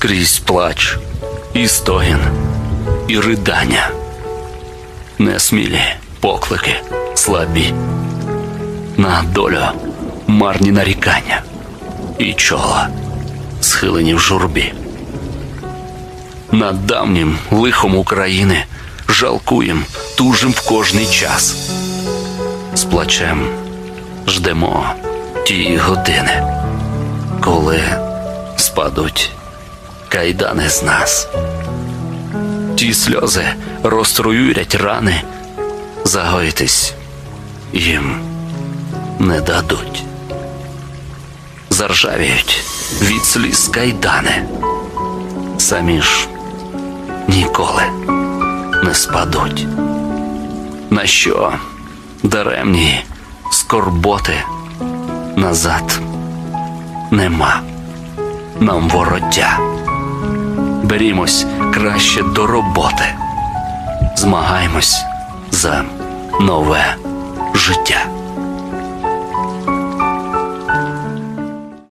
скрізь плач, і стогін, і ридання, несмілі поклики, слабі, на долю марні нарікання, і чола, схилені в журбі. Над давнім лихом України жалкуєм, тужим в кожний час. З плачем ждемо тієї години, коли спадуть кайдани з нас. Ті сльози розтруюрять рани, загоїтись їм не дадуть. Заржавіють від сліз кайдани, самі ж ніколи не спадуть. На що даремні скорботи назад нема нам вороття. Берімось краще до роботи, змагаймось за нове життя.